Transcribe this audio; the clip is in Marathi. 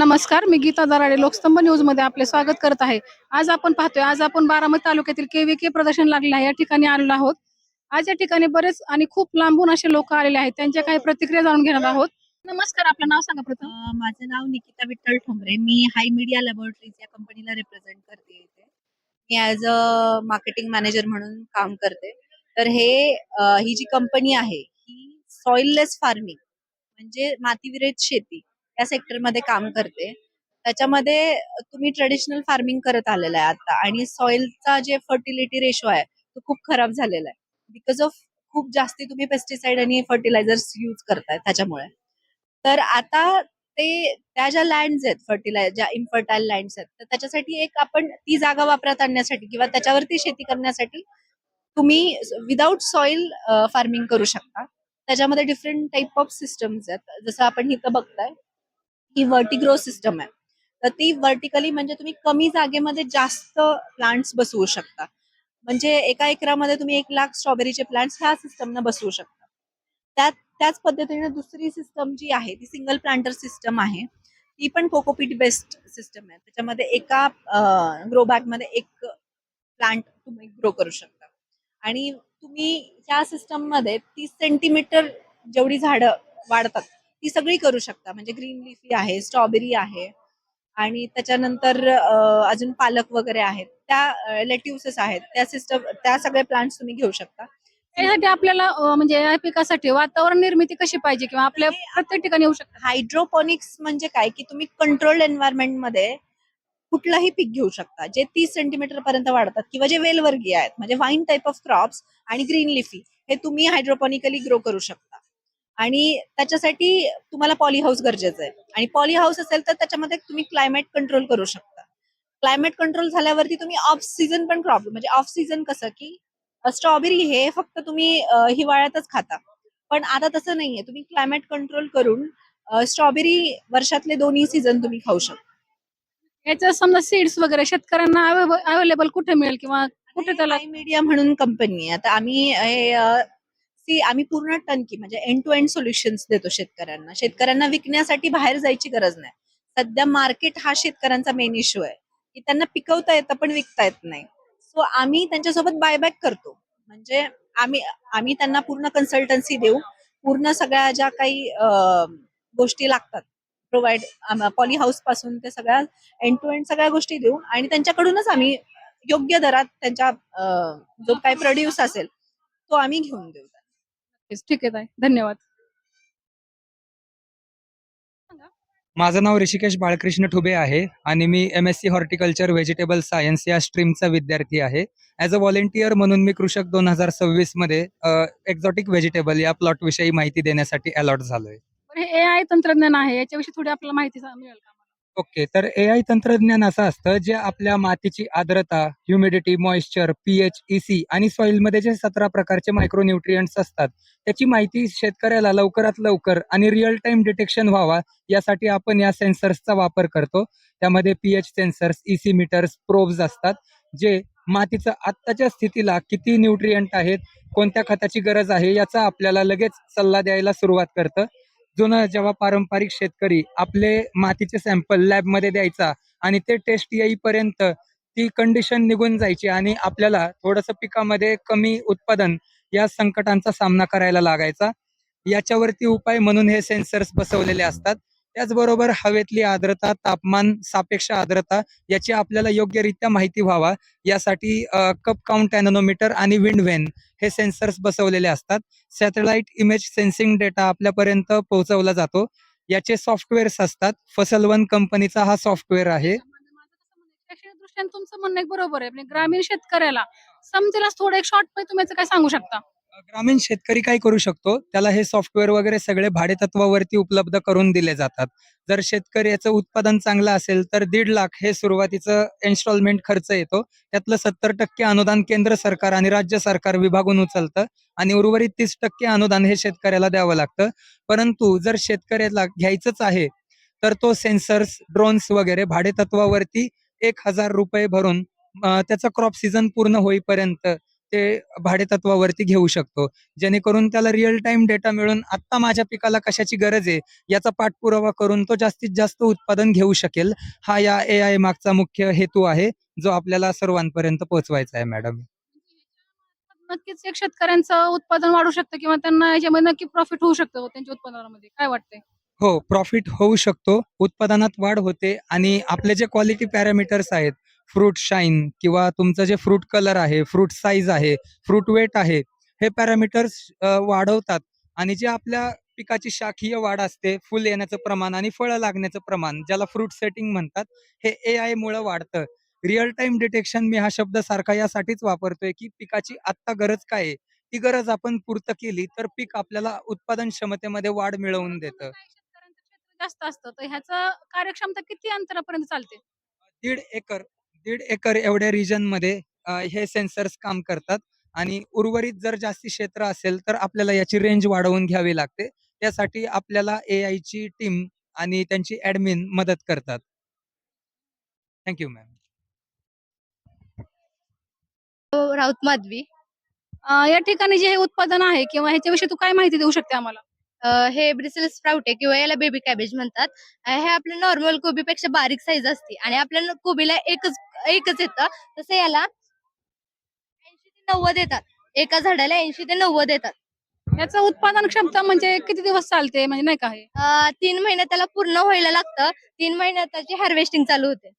नमस्कार मी गीता दराडे लोकस्तंभ न्यूजमध्ये आपले स्वागत करत आहे. आज आपण पाहतोय आज आपण बारामती तालुक्यातील केवीके प्रदर्शन लागले आहे. या ठिकाणी आलेलो आहोत. आज या ठिकाणी बरेच आणि खूप लांबून असे लोक आलेले आहेत. त्यांच्या काही प्रतिक्रिया जाणून घेणार आहोत. नमस्कार आपलं नाव सांगा प्रथम. माझं नाव निकिता विठ्ठल ठोंबरे. मी हाय मीडिया लॅबोरेटरीज या कंपनीला रिप्रेझेंट करते इथे. मी ऍज अ मार्केटिंग मॅनेजर म्हणून काम करते. तर हे ही जी कंपनी आहे ही सॉइललेस फार्मिंग म्हणजे मातीविरहित शेती त्या सेक्टरमध्ये काम करते. त्याच्यामध्ये तुम्ही ट्रेडिशनल फार्मिंग करत आलेला आहे आता आणि सॉइलचा जे फर्टिलिटी रेशो आहे तो खूप खराब झालेला आहे. बिकॉज ऑफ खूप जास्ती तुम्ही पेस्टिसाइड आणि फर्टिलायझर्स यूज करताय त्याच्यामुळे. तर आता ते त्या ज्या लँड्स आहेत फर्टिलायझर ज्या इन्फर्टाईल लँड्स आहेत तर त्याच्यासाठी एक आपण ती जागा वापरात आणण्यासाठी किंवा त्याच्यावरती शेती करण्यासाठी तुम्ही विदाउट सॉइल फार्मिंग करू शकता. त्याच्यामध्ये डिफरंट टाईप ऑफ सिस्टम्स आहेत. जसं आपण इथं बघताय ही वर्टिग्रो सिस्टम आहे. तर ती वर्टिकली म्हणजे तुम्ही कमी जागेमध्ये जास्त प्लांट्स बसवू शकता. म्हणजे एका एकरामध्ये तुम्ही एक लाख स्ट्रॉबेरीचे प्लांट्स ह्या सिस्टमनं बसवू शकता. त्यात त्याच पद्धतीने दुसरी सिस्टम जी आहे ती सिंगल प्लांटर सिस्टम आहे. ती पण कोकोपीट बेस्ड सिस्टम आहे. त्याच्यामध्ये एका ग्रो बॅगमध्ये एक प्लांट तुम्ही ग्रो करू शकता. आणि तुम्ही ह्या सिस्टममध्ये तीस सेंटीमीटर जेवढी झाडं वाढतात ती सगळी करू शकता. म्हणजे ग्रीन लिफी आहे स्ट्रॉबेरी आहे आणि त्याच्यानंतर अजून पालक वगैरे आहेत. त्या लेट्युसेस आहेत. त्या सिस्टम त्या सगळे प्लांट्स तुम्ही घेऊ शकता. यासाठी आपल्याला म्हणजे या पिकासाठी वातावरण निर्मिती कशी पाहिजे किंवा आपल्या प्रत्येक ठिकाणी येऊ शकतात हायड्रोपॉनिक्स म्हणजे काय? की तुम्ही कंट्रोल्ड एन्व्हायरमेंटमध्ये कुठलंही पीक घेऊ शकता. जे तीस सेंटीमीटर पर्यंत वाढतात किंवा जे वेलवर्गीय आहेत. म्हणजे वाईन टाईप ऑफ क्रॉप्स आणि ग्रीन लिफी. हे तुम्ही हायड्रोपॉनिकली ग्रो करू शकता. आणि त्याच्यासाठी तुम्हाला पॉली हाऊस गरजेचं आहे. आणि पॉली हाऊस असेल तर त्याच्यामध्ये तुम्ही क्लायमेट कंट्रोल करू शकता. क्लायमेट कंट्रोल झाल्यावरती तुम्ही ऑफ सीझन पण क्रॉप म्हणजे ऑफ सीझन कसं की स्ट्रॉबेरी हे फक्त तुम्ही हिवाळ्यातच खाता. पण आता तसं नाहीये. तुम्ही क्लायमेट कंट्रोल करून स्ट्रॉबेरी वर्षातले दोन्ही सीझन तुम्ही खाऊ शकता. याच्या समजा सीड्स वगैरे शेतकऱ्यांना अवेलेबल कुठे मिळेल किंवा कुठे त्याला मीडिया म्हणून कंपनी आहे. आता आम्ही सी आम्ही पूर्ण टनकी म्हणजे एंड टू एंड सोल्युशन्स देतो शेतकऱ्यांना. शेतकऱ्यांना विकण्यासाठी बाहेर जायची गरज नाही. सध्या मार्केट हा शेतकऱ्यांचा मेन इश्यू आहे. की त्यांना पिकवता येतं पण विकता येत नाही. सो आम्ही त्यांच्यासोबत बायबॅक करतो. म्हणजे आम्ही आम्ही त्यांना पूर्ण कन्सल्टन्सी देऊ. पूर्ण सगळ्या ज्या काही गोष्टी लागतात प्रोव्हाइड पॉली हाऊसपासून ते सगळ्या एंड टू एंड सगळ्या गोष्टी देऊ. आणि त्यांच्याकडूनच आम्ही योग्य दरात त्यांच्या जो काही प्रोड्यूस असेल तो आम्ही घेऊन देऊ. ठीक आहे ताई. धन्यवाद. माझं नाव ऋषिकेश बाळकृष्ण ठुबे आहे आणि मी M S C horticulture vegetable science या स्ट्रीमचा विद्यार्थी आहे. ॲज अ व्हॉलेंटियर म्हणून मी कृषक दोन हजार सव्वीसमध्ये एक्झॉटिक व्हेजिटेबल या प्लॉट विषयी माहिती देण्यासाठी अलॉट झालोय. हे ए आय तंत्रज्ञान आहे याच्याविषयी थोडी आपल्याला माहिती मिळेल का? ओके तर ए आय तंत्रज्ञान असं असतं जे आपल्या मातीची आर्द्रता ह्युमिडिटी मॉइश्चर पीएच ईसी आणि सॉइलमध्ये जे सतरा प्रकारचे मायक्रो मायक्रोन्युट्रियंट्स असतात त्याची माहिती शेतकऱ्याला लवकरात लवकर आणि रिअल टाइम डिटेक्शन व्हावा यासाठी आपण या सेन्सर्सचा वापर करतो. त्यामध्ये pH sensors EC meters probes असतात जे मातीचं आत्ताच्या स्थितीला किती न्यूट्रियंट आहेत कोणत्या खताची गरज आहे याचा आपल्याला लगेच सल्ला द्यायला सुरुवात करतं. जुनं जेव्हा पारंपरिक शेतकरी आपले मातीचे सॅम्पल लॅबमध्ये द्यायचा आणि ते टेस्ट येईपर्यंत ती कंडिशन निघून जायची आणि आपल्याला थोडंसं पिकामध्ये कमी उत्पादन या संकटांचा सामना करायला लागायचा. याच्यावरती उपाय म्हणून हे सेन्सर्स बसवलेले असतात. त्याचबरोबर हवेतली आर्द्रता तापमान सापेक्ष आर्द्रता याची आपल्याला योग्यरित्या माहिती व्हावा. यासाठी कप काउंट अॅनोमीटर आणि विंड व्हेन हे सेन्सर्स बसवलेले असतात. सॅटेलाइट इमेज सेन्सिंग डेटा आपल्यापर्यंत पोहोचवला जातो. याचे सॉफ्टवेअर्स असतात. फसल वन कंपनीचा हा सॉफ्टवेअर आहे. तुमचं म्हणणं बरोबर आहे. म्हणजे ग्रामीण शेतकऱ्याला समजेल थोडं. एक शॉर्टमध्ये तुम्ही काय सांगू शकता? ग्रामीण शेतकरी काय करू शकतो? त्याला हे सॉफ्टवेअर वगैरे सगळे भाडेतत्वावरती उपलब्ध करून दिले जातात. जर शेतकऱ्याचं उत्पादन चांगलं असेल तर दीड लाख हे सुरुवातीचं इन्स्टॉलमेंट खर्च येतो. त्यातलं सत्तर टक्के अनुदान केंद्र सरकार आणि राज्य सरकार विभागून उचलतं आणि उर्वरित तीस टक्के अनुदान हे शेतकऱ्याला द्यावं लागतं. परंतु जर शेतकऱ्याला घ्यायचंच आहे तर तो सेन्सर्स ड्रोन्स वगैरे भाडेतत्वावरती एक हजार रुपये भरून त्याचा त्याचं क्रॉप सीझन पूर्ण होईपर्यंत ते भाडेतत्वावरती घेऊ शकतो. जेणेकरून त्याला रिअल टाइम डेटा मिळून आत्ता माझ्या पिकाला कशाची गरज आहे याचा पाठपुरावा करून तो जास्तीत जास्त उत्पादन घेऊ शकेल. हा या ए आय मागचा मुख्य हेतू आहे जो आपल्याला सर्वांपर्यंत पोहोचवायचा आहे मॅडम नक्कीच एक शेतकऱ्यांचं उत्पादन वाढू शकतं किंवा त्यांना याच्यामध्ये नक्की प्रॉफिट होऊ शकतं त्यांच्या उत्पादनामध्ये. काय वाटतंय? हो प्रॉफिट होऊ शकतो. उत्पादनात वाढ होते आणि आपले जे क्वालिटी पॅरामीटर्स आहेत फ्रूट शाईन किंवा तुमचं जे फ्रूट कलर आहे फ्रूट साईज आहे फ्रूट वेट आहे हे पॅरामीटर्स वाढवतात. आणि जे आपल्या पिकाची शाखीय वाढ असते फुल येण्याचं प्रमाण आणि फळं लागण्याचं प्रमाण ज्याला फ्रूट सेटिंग म्हणतात हे ए आय मुळे वाढतं. रिअल टाइम डिटेक्शन मी हा शब्द सारखा यासाठीच वापरतोय की पिकाची आत्ता गरज काय आहे? ती गरज आपण पूर्त केली तर पीक आपल्याला उत्पादन क्षमतेमध्ये वाढ मिळवून देतं. जास्त असतं तर ह्याचं कार्यक्षमता किती अंतरापर्यंत चालते? दीड एकर. दीड एकर एवढ्या रिजनमध्ये हे सेन्सर्स काम करतात. आणि उर्वरित जर जास्ती क्षेत्र असेल तर आपल्याला याची रेंज वाढवून घ्यावी लागते. त्यासाठी आपल्याला ए आय ची टीम आणि त्यांची ऍडमिन मदत करतात. Thank you ma'am Raut Madhavi. या ठिकाणी जे हे उत्पादन आहे किंवा ह्याच्याविषयी तू काय माहिती देऊ शकते आम्हाला? हे ब्रिसेल स्प्राउट आहे किंवा याला बेबी कॅबेज म्हणतात. हे आपल्या नॉर्मल कोबीपेक्षा बारीक साईज असते आणि आपल्या कोबीला एकच एकच येतं. तसं याला ऐंशी ते नव्वद येतात. एका झाडाला ऐंशी ते नव्वद येतात. याचं उत्पादन क्षमता म्हणजे किती दिवस चालते? म्हणजे नाही का हे? अ, तीन महिन्यात त्याला पूर्ण व्हायला लागतं. तीन महिन्यात त्याची हार्वेस्टिंग चालू होते.